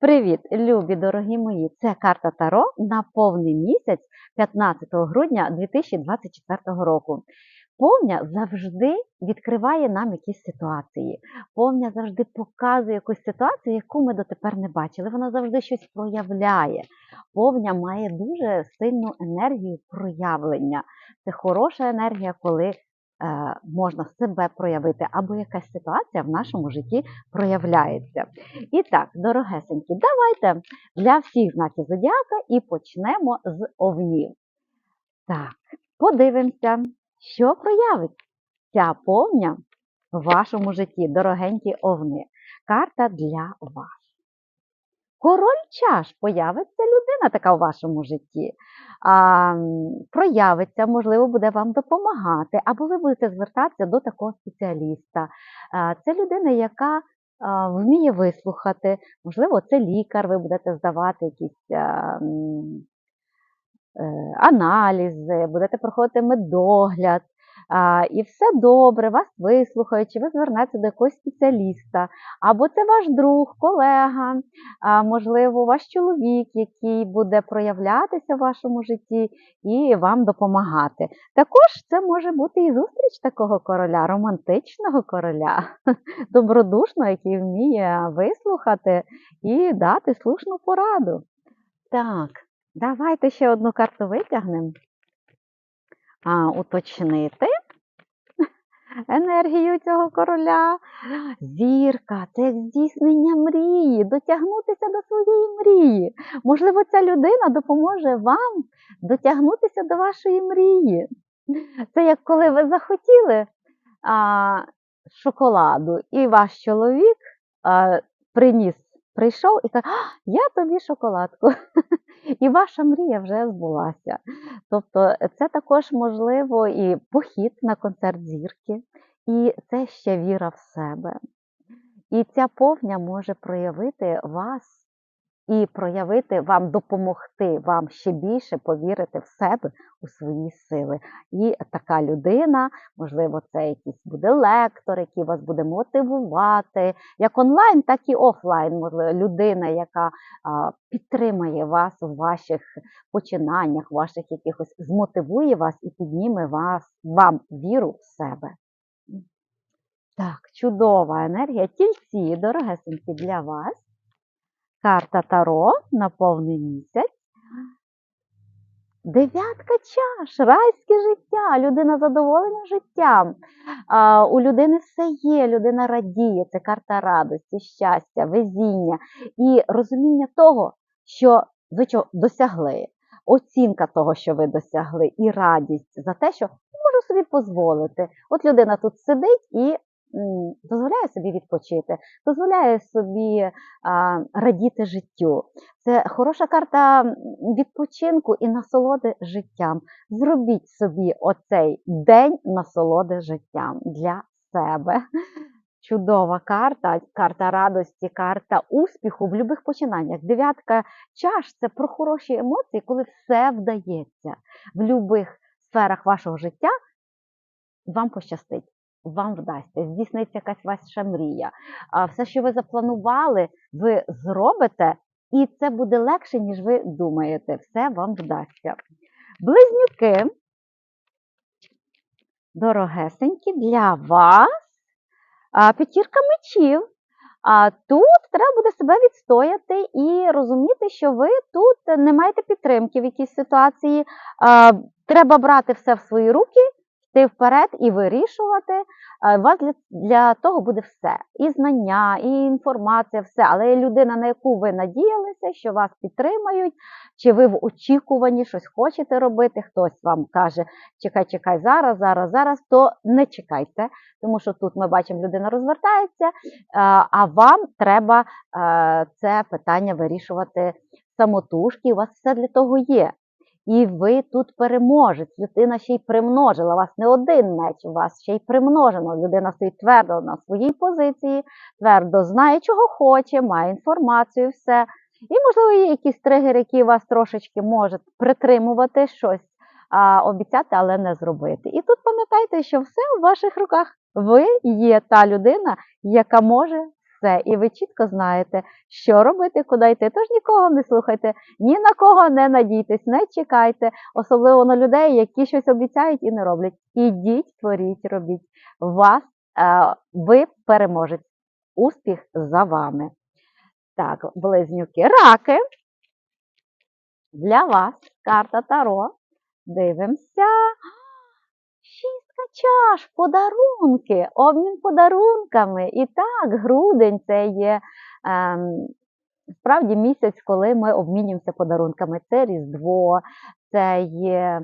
Привіт, любі дорогі мої! Це карта Таро на повний місяць 15 грудня 2024 року. Повня завжди відкриває нам якісь ситуації. Повня завжди показує якусь ситуацію, яку ми дотепер не бачили. Вона завжди щось проявляє. Повня має дуже сильну енергію проявлення. Це хороша енергія, коли можна себе проявити, або якась ситуація в нашому житті проявляється. І так, дорогесенькі, давайте для всіх знаків зодіака і почнемо з овнів. Так, подивимося, що проявить ця повня в вашому житті, дорогенькі овни. Карта для вас. Король чаш появиться людина така у вашому житті. А, проявиться, можливо, буде вам допомагати, або ви будете звертатися до такого спеціаліста. А, це людина, яка а, вміє вислухати, можливо, це лікар, ви будете здавати якісь а, е, аналізи, будете проходити медогляд, і все добре, вас вислухають, чи ви звернетеся до якогось спеціаліста, або це ваш друг, колега, можливо, ваш чоловік, який буде проявлятися в вашому житті і вам допомагати. Також це може бути і зустріч такого короля, романтичного короля, добродушного, який вміє вислухати і дати слушну пораду. Так, давайте ще одну карту витягнемо. А, уточнити енергію цього короля. Зірка це як здійснення мрії, дотягнутися до своєї мрії. Можливо, ця людина допоможе вам дотягнутися до вашої мрії. Це як коли ви захотіли а, шоколаду, і ваш чоловік а, приніс, прийшов і каже, я тобі шоколадку. І ваша мрія вже збулася. Тобто це також можливо і похід на концерт зірки, і це ще віра в себе. І ця повня може проявити вас і проявити вам, допомогти вам ще більше повірити в себе, у свої сили. І така людина, можливо, це якийсь буде лектор, який вас буде мотивувати, як онлайн, так і офлайн, можливо, людина, яка підтримає вас у ваших починаннях, ваших якихось змотивує вас і підніме вас, вам віру в себе. Так, чудова енергія. Тільці, дорогесенькі, для вас. Карта Таро на повний місяць. Дев'ятка чаш, райське життя, людина задоволена життям. У людини все є, людина радіє, це карта радості, щастя, везіння і розуміння того, що ви чого досягли, оцінка того, що ви досягли, і радість за те, що можу собі дозволити. От людина тут сидить і дозволяє собі відпочити, дозволяє собі а, радіти життю. Це хороша карта відпочинку і насолоди життям. Зробіть собі оцей день насолоди життям для себе. Чудова карта, карта радості, карта успіху в будь-яких починаннях. Дев'ятка чаш це про хороші емоції, коли все вдається в будь-яких сферах вашого життя. Вам пощастить, вам вдасться, здійсниться якась ваша мрія. Все, що ви запланували, ви зробите, і це буде легше, ніж ви думаєте. Все вам вдасться. Близнюки, дорогесенькі, для вас п'ятірка мечів. А тут треба буде себе відстояти і розуміти, що ви тут не маєте підтримки в якійсь ситуації. Треба брати все в свої руки, йти вперед і вирішувати. У вас для, для того буде все: і знання, і інформація, все. Але людина, на яку ви надіялися, що вас підтримають, чи ви в очікуванні щось хочете робити, хтось вам каже, чекай, чекай, зараз, зараз, зараз, то не чекайте, тому що тут ми бачимо, людина розвертається, е, а вам треба е, це питання вирішувати самотужки. У вас все для того є. І ви тут переможець. Людина ще й примножила. Вас не один меч, у вас ще й примножено. Людина стоїть твердо на своїй позиції, твердо знає, чого хоче, має інформацію, все. І, можливо, є якісь тригери, які вас трошечки можуть притримувати щось, а, обіцяти, але не зробити. І тут пам'ятайте, що все в ваших руках. Ви є та людина, яка може все, і ви чітко знаєте, що робити, куди йти. Тож нікого не слухайте, ні на кого не надійтесь, не чекайте, особливо на людей, які щось обіцяють і не роблять. Ідіть, творіть, робіть. Вас е, ви переможець. Успіх за вами. Так, близнюки, раки. Для вас карта Таро. Дивимося. Шістка чаш, подарунки, обмін подарунками. І так, грудень це є ем, справді місяць, коли ми обмінюємося подарунками. Це Різдво, це є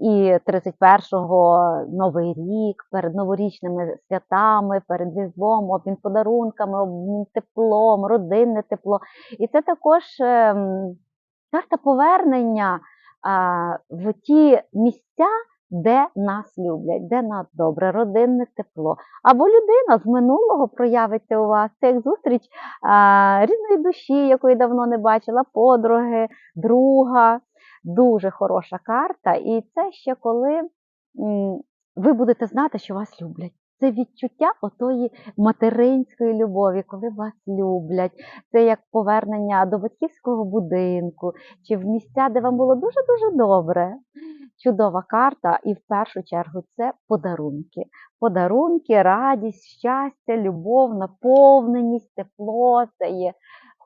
і 31-го Новий рік, перед новорічними святами, перед Різдвом, обмін подарунками, обмін теплом, родинне тепло. І це також ем, карта повернення в ті місця, де нас люблять, де нас добре, родинне тепло. Або людина з минулого проявиться у вас. Це як зустріч а, рідної душі, якої давно не бачила, подруги, друга. Дуже хороша карта. І це ще коли ви будете знати, що вас люблять. Це відчуття отої материнської любові, коли вас люблять. Це як повернення до батьківського будинку чи в місця, де вам було дуже-дуже добре. Чудова карта, і в першу чергу це подарунки. Подарунки, радість, щастя, любов, наповненість, тепло. Це є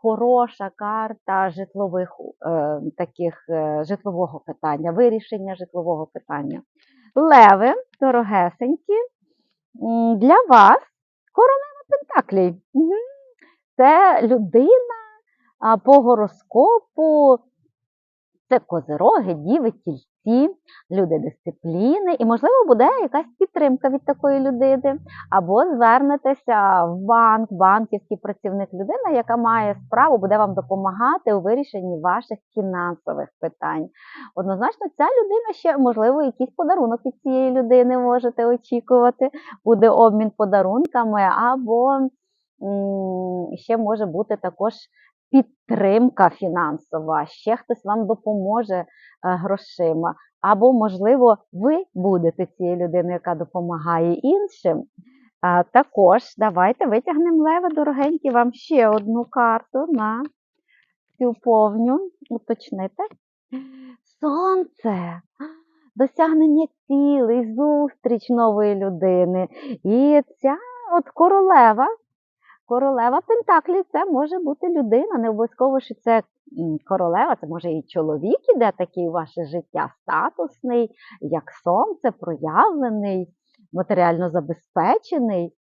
хороша карта житлових е, таких е, житлового питання, вирішення житлового питання. Леви, дорогесенькі, для вас королева Пентаклій. Це людина по гороскопу, це козироги, діви, тільці, люди дисципліни, і, можливо, буде якась підтримка від такої людини, або звернетеся в банк, банківський працівник, людина, яка має справу, буде вам допомагати у вирішенні ваших фінансових питань. Однозначно, ця людина ще, можливо, якийсь подарунок від цієї людини можете очікувати, буде обмін подарунками, або ще може бути також підтримка фінансова, ще хтось вам допоможе е, грошима. Або, можливо, ви будете цією людиною, яка допомагає іншим. А, також давайте витягнемо лева, дорогенькі, вам ще одну карту на цю повню. Уточните. Сонце. Досягнення цілей, зустріч нової людини. І ця от королева, королева Пентаклі, це може бути людина. Не обов'язково, що це королева, це може і чоловік іде такий ваше життя, статусний, як сонце, проявлений, матеріально забезпечений.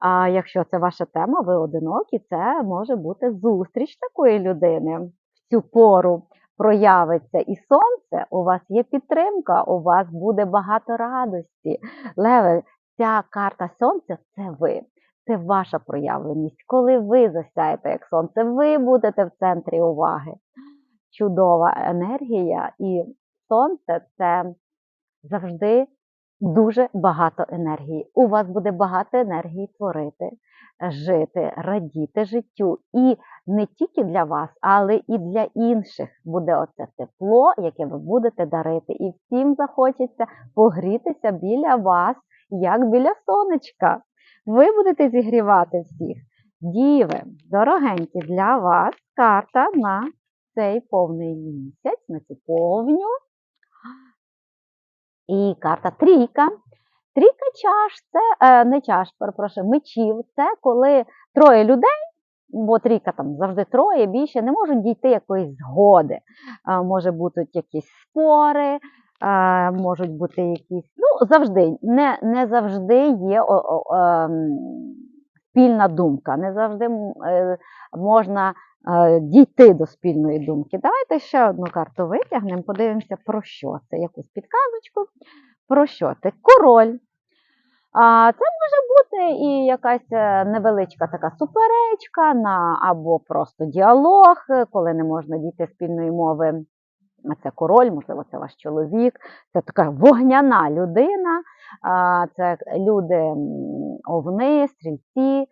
А якщо це ваша тема, ви одинокі, це може бути зустріч такої людини в цю пору. Проявиться і сонце, у вас є підтримка, у вас буде багато радості. Леве, ця карта сонця це ви, це ваша проявленість. Коли ви засяєте як сонце, ви будете в центрі уваги. Чудова енергія, і сонце це завжди дуже багато енергії. У вас буде багато енергії творити, жити, радіти життю. І не тільки для вас, але і для інших буде оце тепло, яке ви будете дарити. І всім захочеться погрітися біля вас, як біля сонечка. Ви будете зігрівати всіх. Діви, дорогенькі, для вас карта на цей повний місяць, на цю повню. І карта трійка. Трійка чаш це е, не чаш, перепрошую, мечів. Це коли троє людей, бо трійка там завжди троє, більше не можуть дійти якоїсь згоди. Е, може бути якісь спори, можуть бути якісь. Ну, завжди, не, не завжди є о, о, ем, спільна думка, не завжди е, можна е, дійти до спільної думки. Давайте ще одну карту витягнемо, подивимося, про що це. Якусь підказочку. Про що це? Король. А, це може бути і якась е, невеличка така суперечка на, або просто діалог, коли не можна дійти спільної мови. Це король, можливо, це ваш чоловік, це така вогняна людина, це люди овни, стрільці,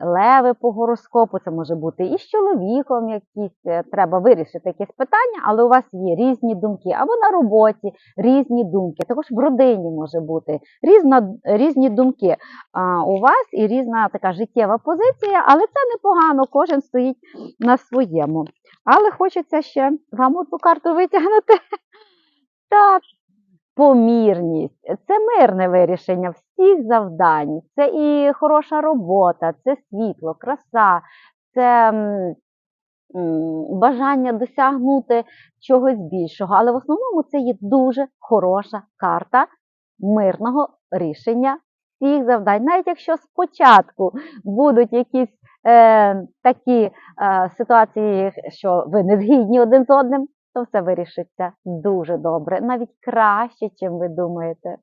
леви по гороскопу, це може бути і з чоловіком якісь, е, треба вирішити якесь питання, але у вас є різні думки, або на роботі різні думки, також в родині може бути різна, різні думки а, у вас і різна така життєва позиція, але це непогано, кожен стоїть на своєму. Але хочеться ще вам одну карту витягнути. Так, помірність, це мирне вирішення всіх завдань, це і хороша робота, це світло, краса, це бажання досягнути чогось більшого. Але в основному це є дуже хороша карта мирного рішення всіх завдань. Навіть якщо спочатку будуть якісь е, такі е, ситуації, що ви не згідні один з одним, то все вирішиться дуже добре, навіть краще, чим ви думаєте.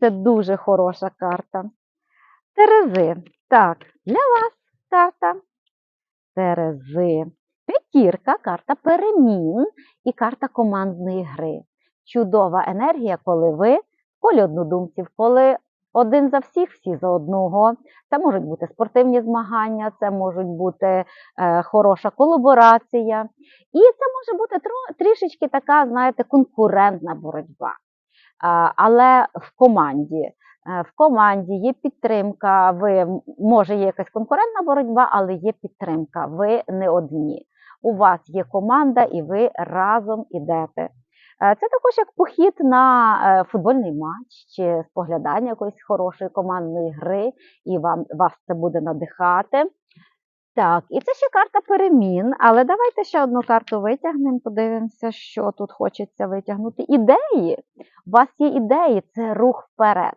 Це дуже хороша карта. Терези. Так, для вас карта Терези. П'ятірка, карта перемін і карта командної гри. Чудова енергія, коли ви в однодумців, коли один за всіх, всі за одного. Це можуть бути спортивні змагання, це можуть бути е, хороша колаборація. І це може бути тро- трішечки така, знаєте, конкурентна боротьба. А, але в команді. Е, В команді є підтримка, ви може є якась конкурентна боротьба, але є підтримка. Ви не одні. У вас є команда, і ви разом ідете. Е, Це також як похід на е, футбольний матч чи споглядання якоїсь хорошої командної гри, і вам вас це буде надихати. Так, і це ще карта перемін, але давайте ще одну карту витягнемо, подивимося, що тут хочеться витягнути. Ідеї. У вас є ідеї, це рух вперед,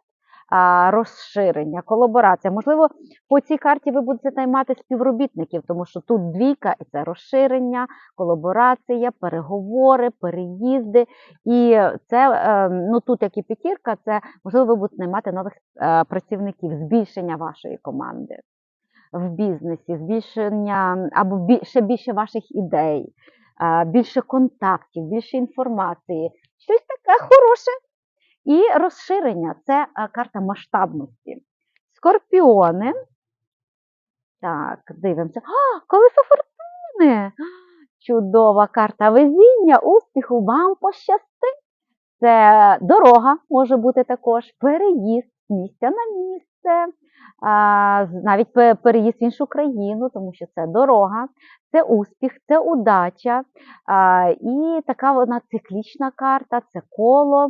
розширення, колаборація. Можливо, по цій карті ви будете наймати співробітників, тому що тут двійка і це розширення, колаборація, переговори, переїзди. І це е, ну тут як і п'ятірка, це можливо ви будете наймати нових е, працівників, збільшення вашої команди в бізнесі, збільшення або ще більше ваших ідей, більше контактів, більше інформації, щось таке хороше. І розширення це карта масштабності. Скорпіони. Так, дивимося. А, колесо фортуни! Чудова карта везіння, успіху, вам пощастить. Це дорога може бути також, переїзд з місця на місце, з- навіть переїзд в іншу країну, тому що це дорога, це успіх, це удача. І така вона циклічна карта, це коло.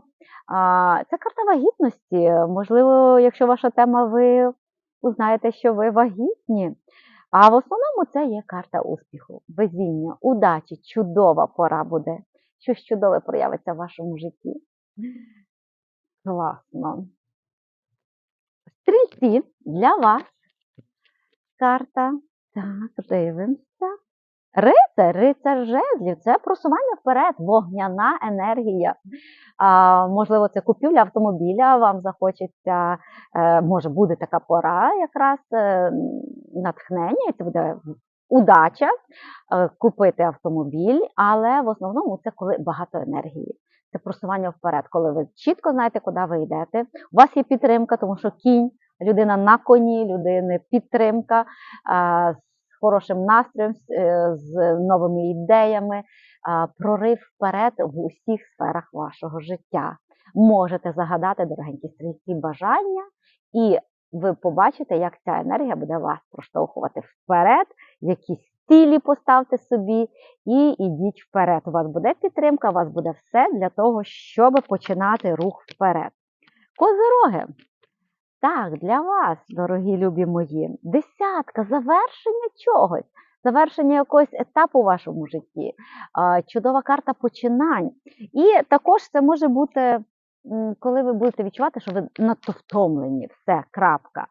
Це карта вагітності. Можливо, якщо ваша тема, ви узнаєте, що ви вагітні. А в основному це є карта успіху, везіння, удачі, чудова пора буде. Щось чудове проявиться в вашому житті. Класно. Стрільці для вас. Карта. Так, дивимося. Рицар, рицар жезлів це просування вперед, вогняна енергія. А, можливо, це купівля автомобіля, вам захочеться, е, може буде така пора, якраз е, натхнення, і це буде удача е, купити автомобіль, але в основному це коли багато енергії. Це просування вперед, коли ви чітко знаєте, куди ви йдете. У вас є підтримка, тому що кінь, людина на коні, людини підтримка з хорошим настроєм, з, е, новими ідеями, прорив вперед в усіх сферах вашого життя. Можете загадати, дорогенькі стрільці, бажання, і ви побачите, як ця енергія буде вас проштовхувати вперед, якісь цілі поставте собі і ідіть вперед. У вас буде підтримка, у вас буде все для того, щоб починати рух вперед. Козироги. Так, для вас, дорогі любі мої, десятка, завершення чогось, завершення якогось етапу у вашому житті, чудова карта починань. І також це може бути, коли ви будете відчувати, що ви надто втомлені, все, крапка.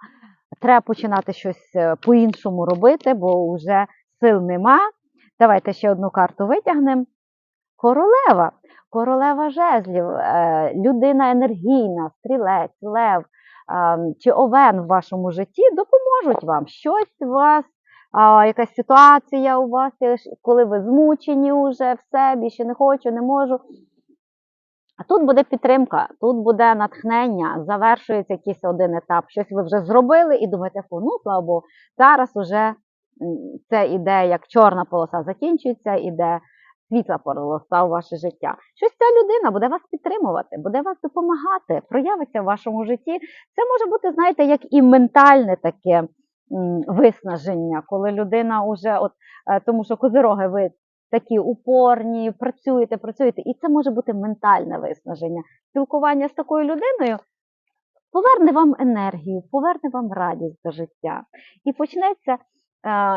Треба починати щось е, по-іншому робити, бо вже сил нема. Давайте ще одну карту витягнемо. Королева. Королева жезлів, е, людина енергійна, стрілець, лев чи овен в вашому житті допоможуть вам. Щось у вас, якась ситуація у вас, коли ви змучені вже, все, більше не хочу, не можу. А тут буде підтримка, тут буде натхнення, завершується якийсь один етап, щось ви вже зробили і думаєте, ну слава Богу, зараз уже м, це іде як чорна полоса закінчується, іде світла полоса у ваше життя. Щось ця людина буде вас підтримувати, буде вас допомагати, проявиться в вашому житті. Це може бути, знаєте, як і ментальне таке виснаження, коли людина уже, от е, тому що козироги ви такі упорні, працюєте, працюєте, і це може бути ментальне виснаження. Спілкування з такою людиною поверне вам енергію, поверне вам радість до життя. І почнеться.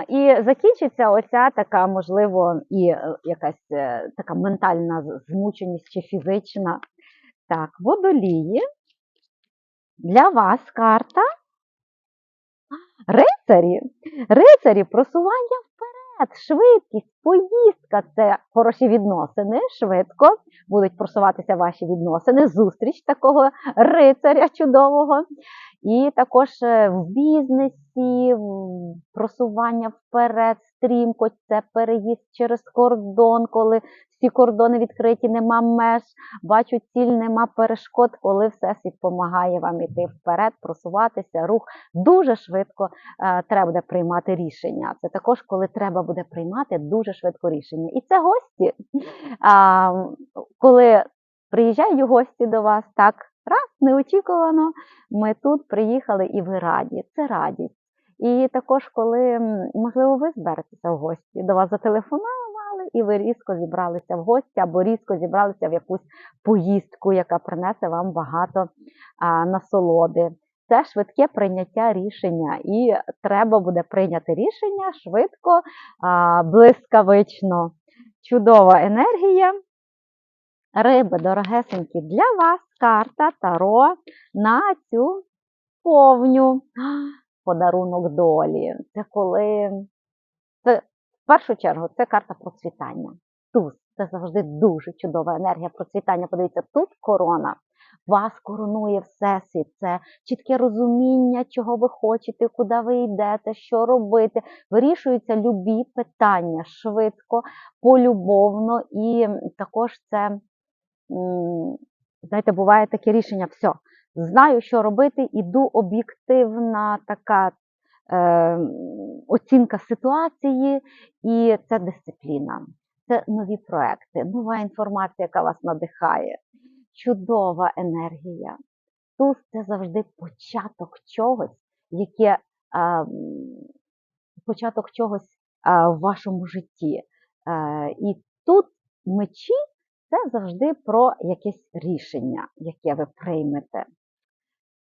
І закінчиться оця така, можливо, і е, якась е, така ментальна змученість чи фізична. Так, водолії. Для вас карта. Рицарі. Рицарі просування вперед, швидкість, поїздка це хороші відносини, швидко будуть просуватися ваші відносини, зустріч такого рицаря чудового. І також е, в бізнесі, просування вперед, стрімко, це переїзд через кордон, коли всі кордони відкриті, нема меж, бачу ціль, нема перешкод, коли всесвіт допомагає вам іти вперед, просуватися, рух дуже швидко е, треба буде приймати рішення. Це також, коли треба буде приймати дуже швидко рішення. І це гості. А, коли приїжджають гості до вас, так раз неочікувано, ми тут приїхали і ви раді. Це радість. І також, коли можливо ви зберетеся в гості, до вас зателефонували, і ви різко зібралися в гості або різко зібралися в якусь поїздку, яка принесе вам багато а, насолоди. Це швидке прийняття рішення, і треба буде прийняти рішення швидко, а, блискавично. Чудова енергія. Риби, дорогесенькі, для вас карта Таро на цю повню. Подарунок долі. Це коли це в першу чергу це карта процвітання. Туз це завжди дуже чудова енергія процвітання. Подивіться, тут корона. Вас коронує всесвіт. Це чітке розуміння, чого ви хочете, куди ви йдете, що робити. Вирішуються любі питання швидко, полюбовно, і також це, знаєте, буває таке рішення: все, знаю, що робити, іду об'єктивна така е, оцінка ситуації, і це дисципліна. Це нові проекти, нова інформація, яка вас надихає, чудова енергія. Тут це завжди початок чогось, яке м, початок чогось а, в вашому житті. Е, і тут мечі це завжди про якесь рішення, яке ви приймете.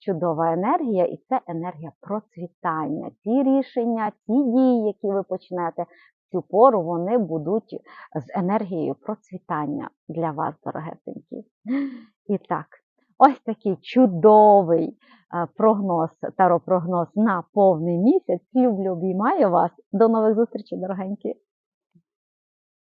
Чудова енергія, і це енергія процвітання. Ці рішення, ті дії, які ви почнете в цю пору, вони будуть з енергією процвітання для вас, дорогесенькі. І так, ось такий чудовий е, прогноз, таропрогноз на повний місяць. Люблю, обіймаю вас. До нових зустрічей, дорогенькі!